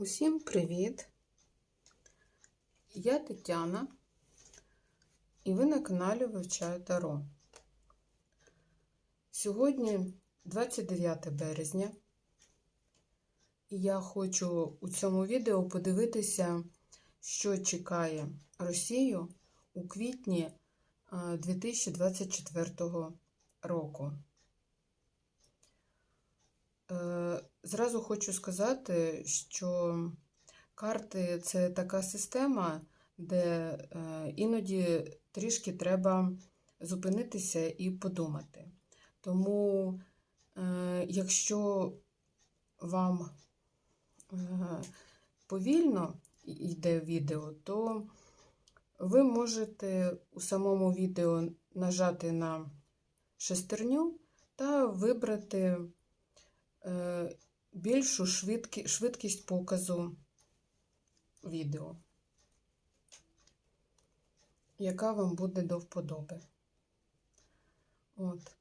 Усім привіт! Я Тетяна, і ви на каналі Вивчаю Таро. Сьогодні 29 березня, і я хочу у цьому відео подивитися, що чекає Росію у квітні 2024 року. Е, Зразу хочу сказати, що карти це така система, де е, іноді трішки треба зупинитися і подумати. Тому, е, якщо вам повільно йде відео, то ви можете у самому відео нажати на шестерню та вибрати більшу швидкі, швидкість показу відео, яка вам буде до вподоби. От.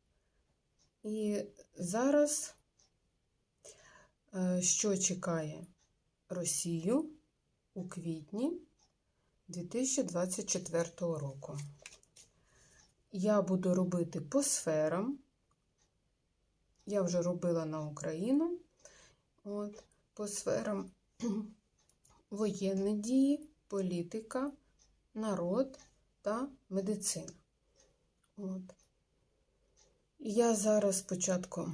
І зараз, е, що чекає Росію у квітні 2024 року. Я буду робити по сферам. Я вже робила на Україну. От, по сферам воєнні дії, політика, народ та медицина. От. Я зараз спочатку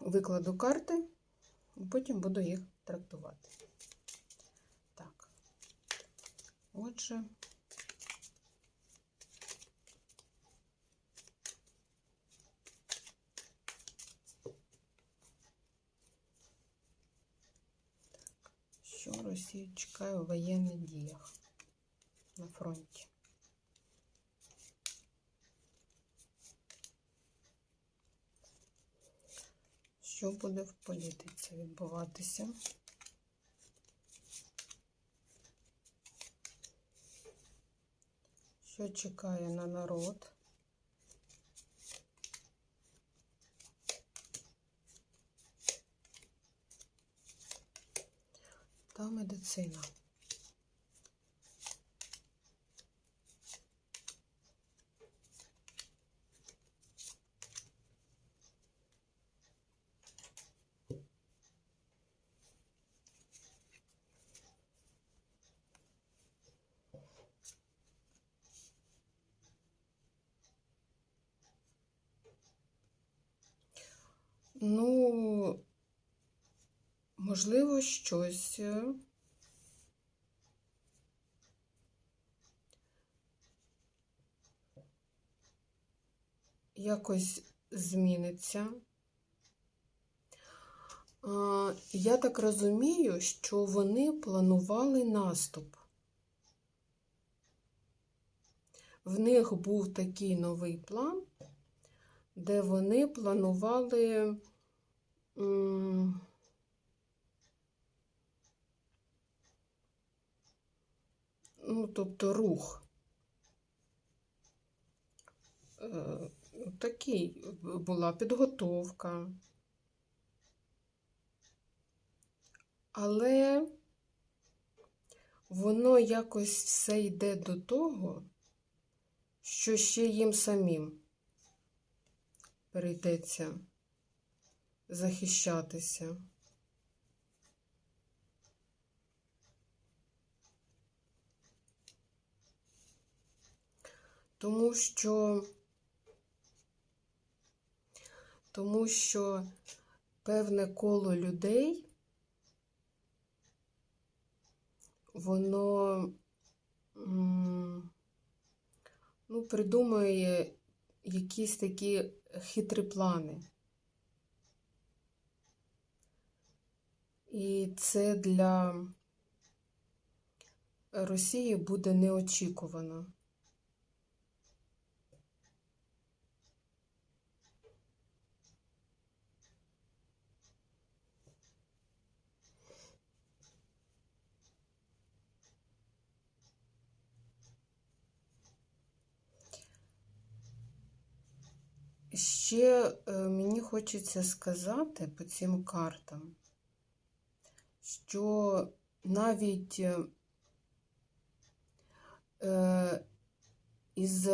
викладу карти, потім буду їх трактувати. Так, отже. Що Росія чекає у воєнних діях на фронті? Що буде в політиці відбуватися? Що чекає на народ? Та медицина. Ну, можливо, щось якось зміниться. Я так розумію, що вони планували наступ. В них був такий новий план, де вони планували. Ну, тобто рух. Е, Такий була підготовка. Але воно якось все йде до того, що ще їм самим прийдеться захищатися. Тому що, тому що певне коло людей, воно ну, придумує якісь такі хитрі плани. І це для Росії буде неочікувано. Ще е, мені хочеться сказати по цим картам, що навіть е, е, із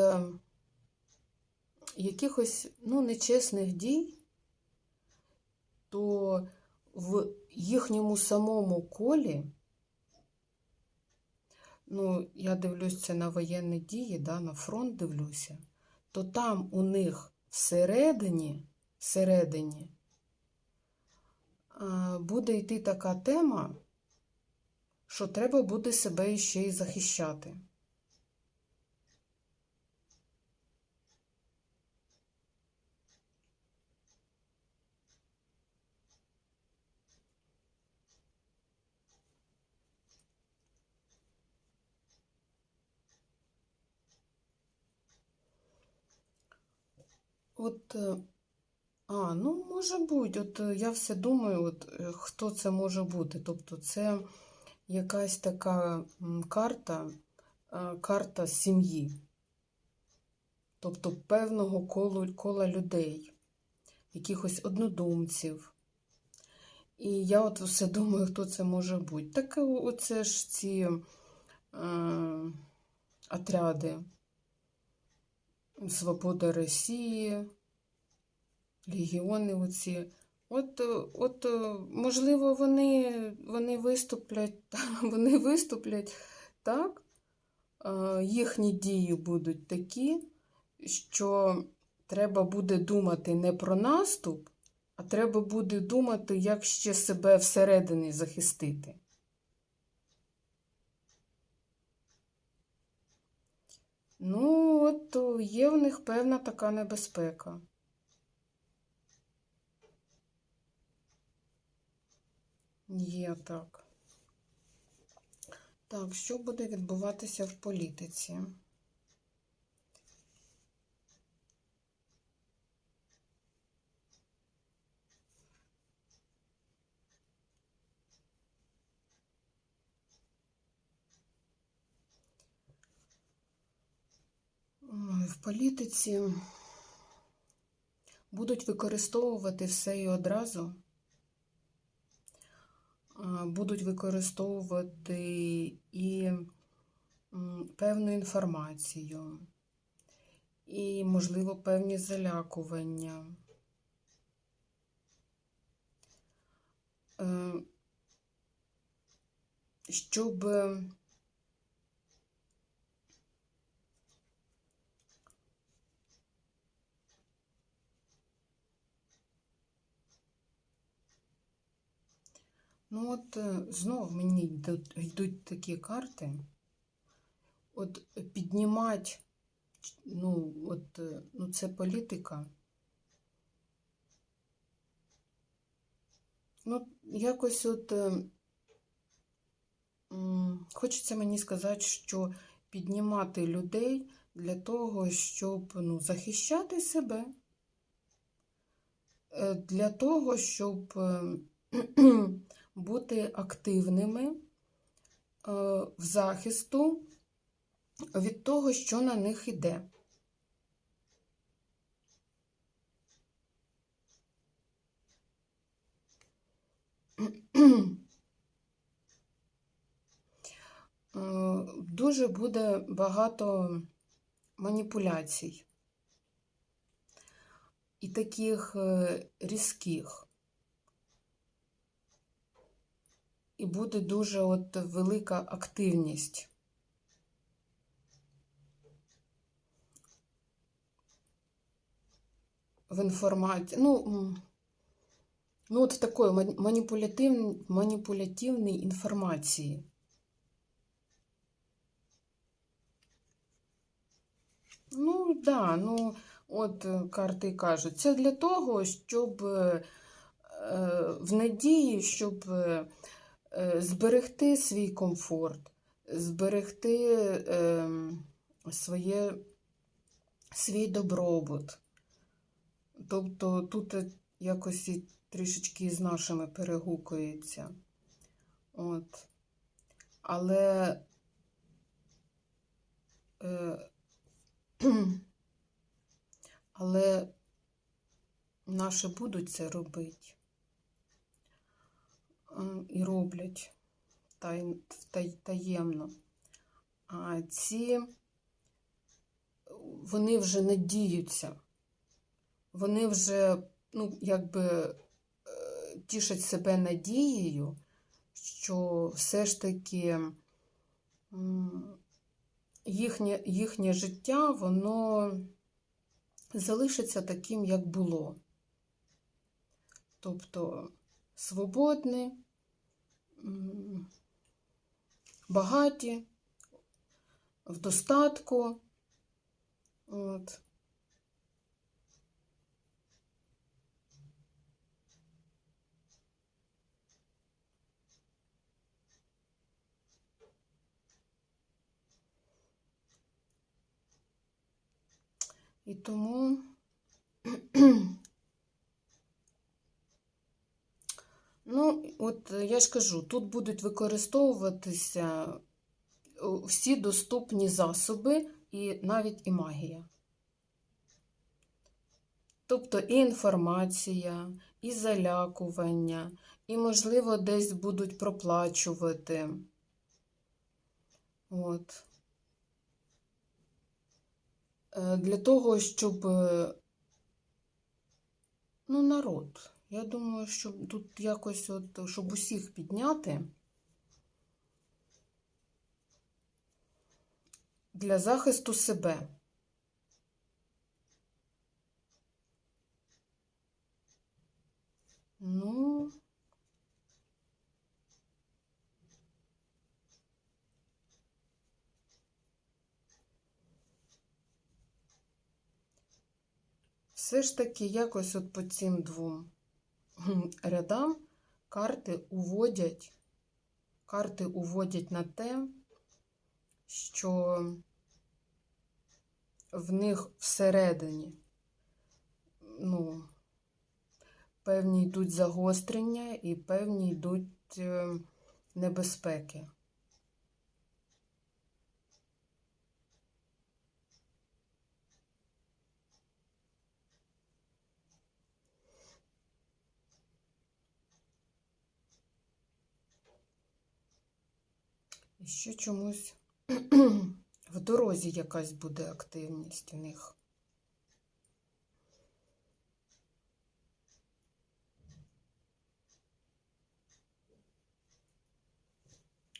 якихось ну, нечесних дій, то в їхньому самому колі, ну, я дивлюсь це на воєнні дії, да, на фронт дивлюся, то там у них всередині, всередині буде йти така тема, що треба буде себе ще й захищати. От, е, а, ну, може бути. От е, я все думаю, от, хто це може бути. Тобто, це якась така карта, карта сім'ї. Тобто певного колу, кола людей, якихось однодумців. І я от все думаю, хто це може бути. Так е, оце ж ці е, отряди. Свобода Росії, легіони оці. От, от можливо, вони, вони виступлять, вони виступлять так, їхні дії будуть такі, що треба буде думати не про наступ, а треба буде думати, як ще себе всередині захистити. Ну, от є в них певна така небезпека. Є так. Так, що буде відбуватися в політиці? В політиці будуть використовувати все і одразу, будуть використовувати і певну інформацію, і, можливо, певні залякування. Е, Щоб Ну, от е, знов мені йдуть, йдуть такі карти. От піднімати, ну, от, е, ну, це політика. Ну, якось от е, хочеться мені сказати, що піднімати людей для того, щоб ну, захищати себе, для того, щоб бути активними е, в захисту від того, що на них іде. Е, Дуже буде багато маніпуляцій і таких е, різких. І буде дуже от велика активність. В інформації. Ну, ну от в такої ман- маніпулятивній, маніпулятивній інформації. Ну, да, ну, от е, карти кажуть, це для того, щоб е, е, в надії, щоб е, зберегти свій комфорт, зберегти е, своє, свій добробут. Тобто тут е, якось і трішечки з нашими перегукується. От. Але е, але наші будуть це робити. І роблять. таємно. А ці вони вже надіються, вони вже, ну, якби е, тішать себе надією, що все ж таки їхнє, їхнє життя, воно залишиться таким, як було. Тобто свободні, багаті, в достатку. От. І тому Ну, от е, я ж кажу, тут будуть використовуватися е, всі доступні засоби і навіть і магія. Тобто і інформація, і залякування, і, можливо, десь будуть проплачувати. От. Е, Для того, щоб ну, народ. Я думаю, що тут якось, от, щоб усіх підняти для захисту себе. Ну, все ж таки якось от по цим двом рядам карти уводять, карти уводять на те, що в них всередині, ну, певні йдуть загострення і певні йдуть е, небезпеки. І ще чомусь в дорозі якась буде активність у них.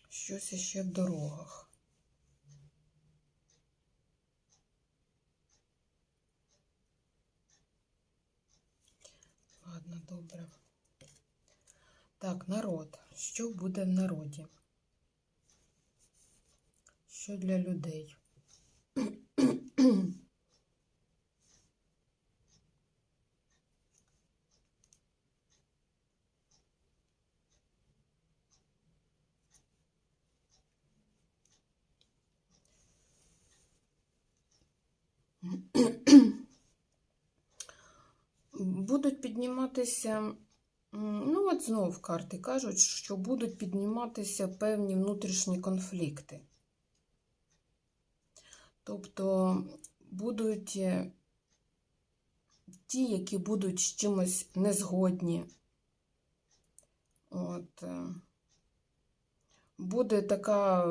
Щось іще в дорогах. Ладно, добре. Так, народ. Що буде в народі? Що для людей? Будуть підніматися, ну от знов карти кажуть, що будуть підніматися певні внутрішні конфлікти. Тобто будуть е, ті, які будуть з чимось незгодні. От. е, Буде така,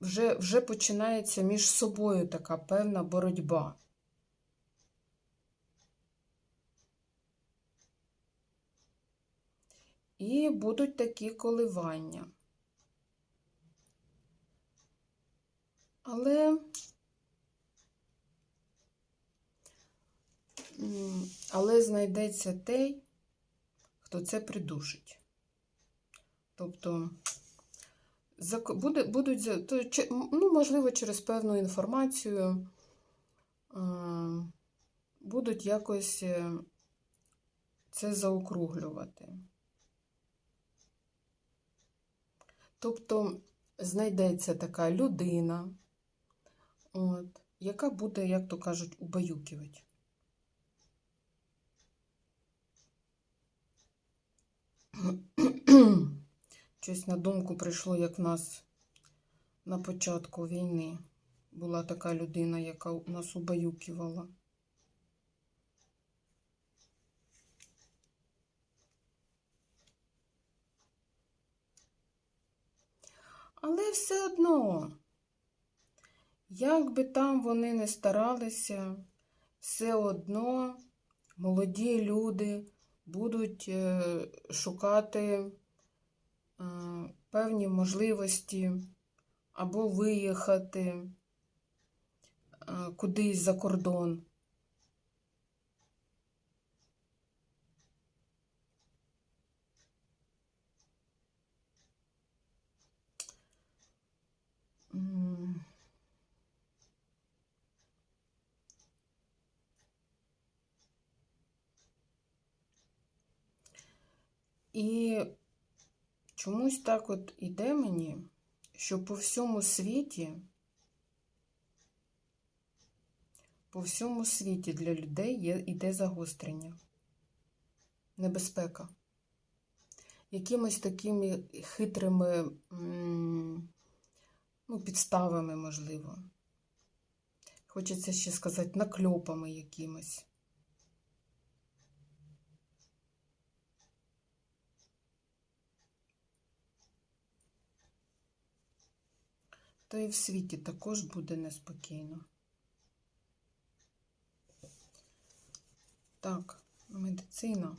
вже, вже починається між собою така певна боротьба. І будуть такі коливання. Але, але знайдеться той, хто це придушить. Тобто буде, будуть, то, ну, можливо, через певну інформацію е, будуть якось е, це заокруглювати. Тобто знайдеться така людина, от, яка буде, як то кажуть, убаюкувати. Щось на думку прийшло, як в нас на початку війни була така людина, яка нас убаюкувала. Але все одно, як би там вони не старалися, все одно молоді люди будуть е, шукати е, певні можливості або виїхати е, кудись за кордон. І чомусь так от іде мені, що по всьому світі, по всьому світі для людей є, іде загострення, небезпека. Якимось такими хитрими ну, підставами, можливо. Хочеться ще сказати, накльопами якимось. Та і в світі також буде неспокійно. Так, медицина.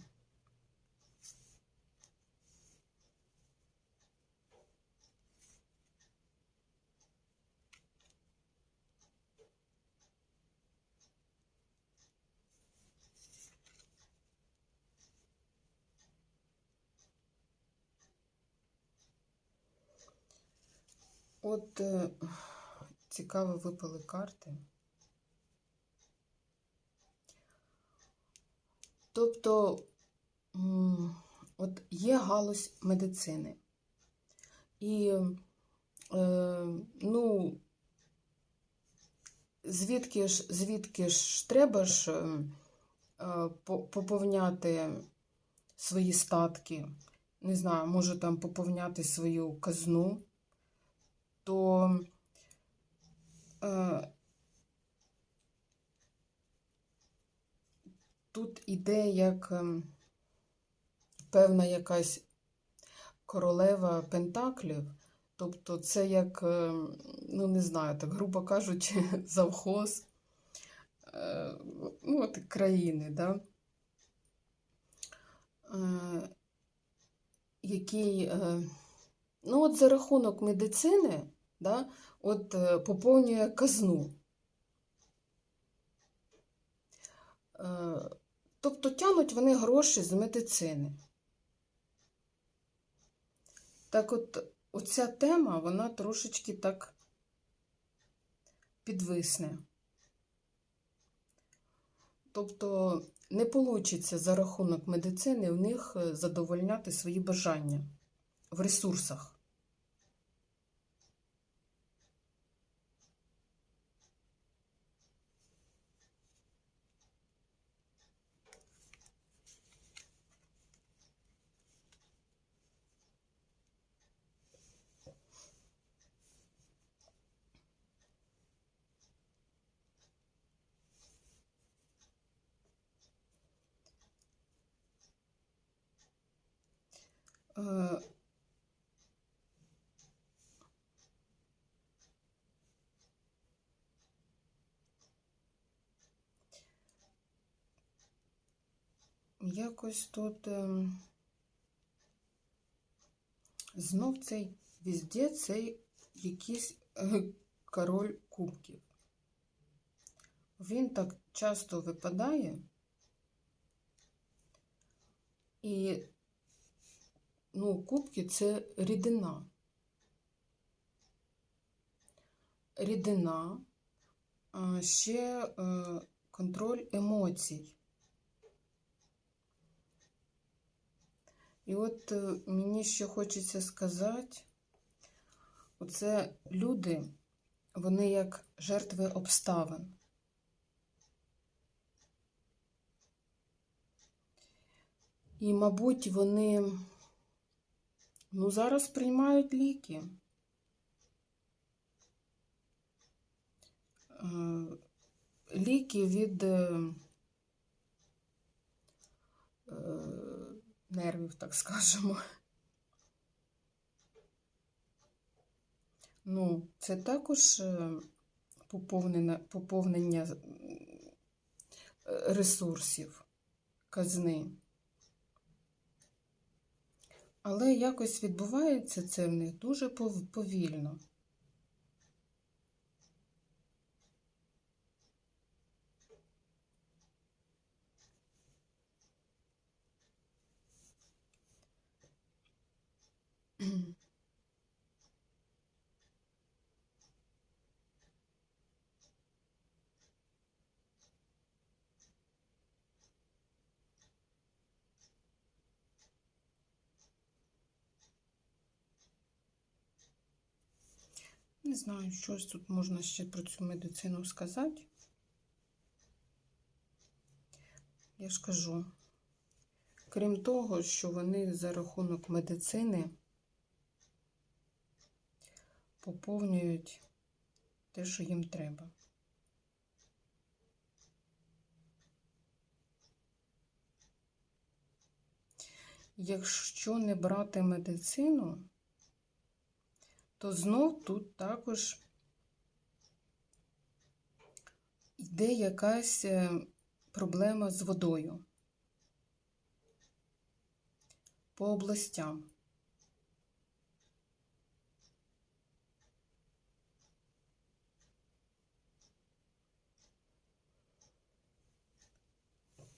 От е, цікаво випали карти. Тобто, от є галузь медицини. І, е, ну, звідки ж, звідки ж треба ж е, поповняти свої статки, не знаю, може там поповняти свою казну, то е, тут іде як ем, певна якась королева Пентаклів. Тобто це як, ем, ну не знаю, так грубо кажучи, завхоз е, ну, от країни, да? Е, який, е, ну от за рахунок медицини, да, от е, поповнює казну. Е, Тобто тянуть вони гроші з медицини. Так от оця тема, вона трошечки так підвисне. Тобто не вийде за рахунок медицини в них е, задовольняти свої бажання в ресурсах. Якось тут ем, знов цей везде цей якийсь е, король кубків. Він так часто випадає, і ну, кубки це рідина. Рідина, ще е, контроль емоцій. І от е, мені ще хочеться сказати, оце люди, вони як жертви обставин. І, мабуть, вони ну, зараз приймають ліки. Е, Ліки від е, е, нервів, так скажемо. Ну, це також поповнення, ресурсів казни. Але якось відбувається це в них дуже пов- повільно. Не знаю, щось тут можна ще про цю медицину сказати. Я ж кажу, крім того, що вони за рахунок медицини поповнюють те, що їм треба. Якщо не брати медицину, то знов тут також йде якась е, проблема з водою по областям.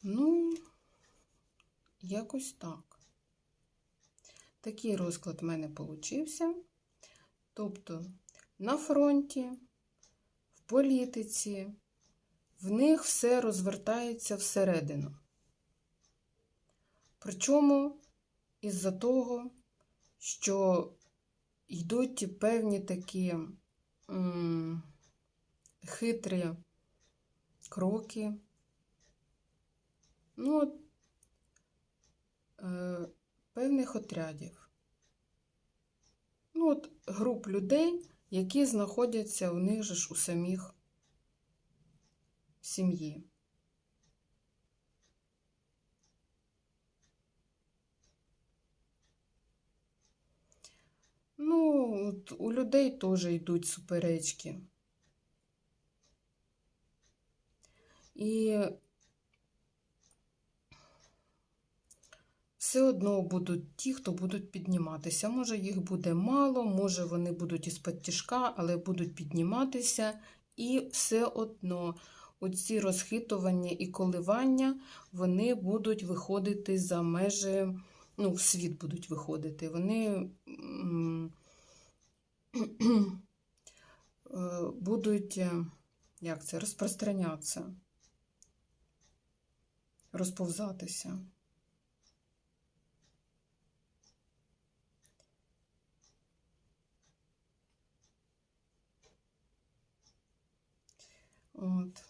Ну, якось так. Такий розклад в мене получився. Тобто на фронті, в політиці, в них все розвертається всередину. Причому із-за того, що йдуть певні такі м, хитрі кроки. Ну, е, певних отрядів. Ну, от груп людей, які знаходяться у них же ж у самих сім'ї. Ну, от у людей теж йдуть суперечки. І все одно будуть ті, хто будуть підніматися. Може, їх буде мало, може, вони будуть із-під тяжка, але будуть підніматися. І все одно оці розхитування і коливання, вони будуть виходити за межі, ну, в світ будуть виходити. Вони будуть, е, як це, розпространятися, розповзатися. От.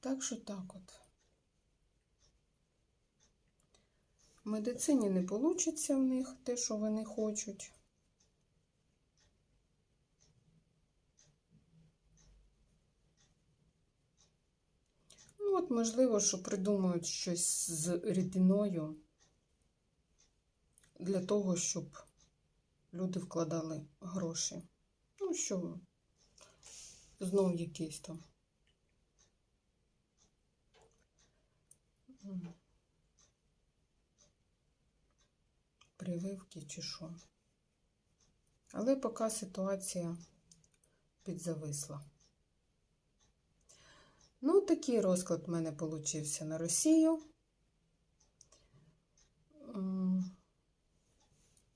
Так що так от. Медицині не вийде в них те, що вони хочуть. Ну, от, можливо, що придумають щось з рідиною для того, щоб люди вкладали гроші. Ну, що, знов якийсь там. Прививки чи що. Але поки ситуація підзависла. Ну, такий розклад в мене получився на Росію.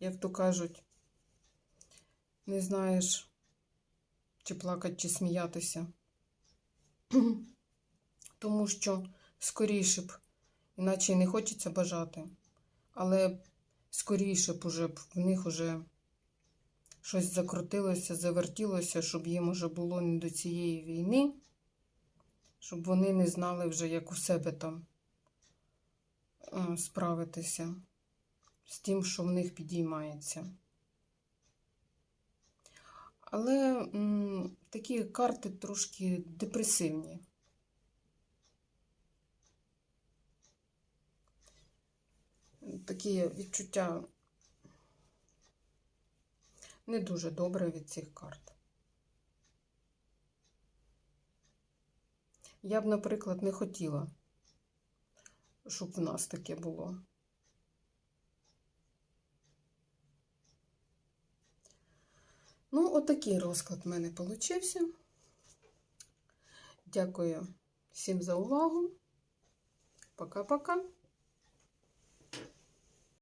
Як то кажуть, не знаєш, чи плакати, чи сміятися. Тому що скоріше б, іначе не хочеться бажати, але скоріше б уже б в них уже щось закрутилося, завертілося, щоб їм уже було не до цієї війни, щоб вони не знали вже, як у себе там е, справитися з тим, що в них підіймається. Але м, такі карти трошки депресивні. такі відчуття не дуже добре від цих карт. Я б, наприклад, не хотіла, щоб в нас таке було. Ну, отакий розклад в мене получився. Дякую всім за увагу. Пока-пока.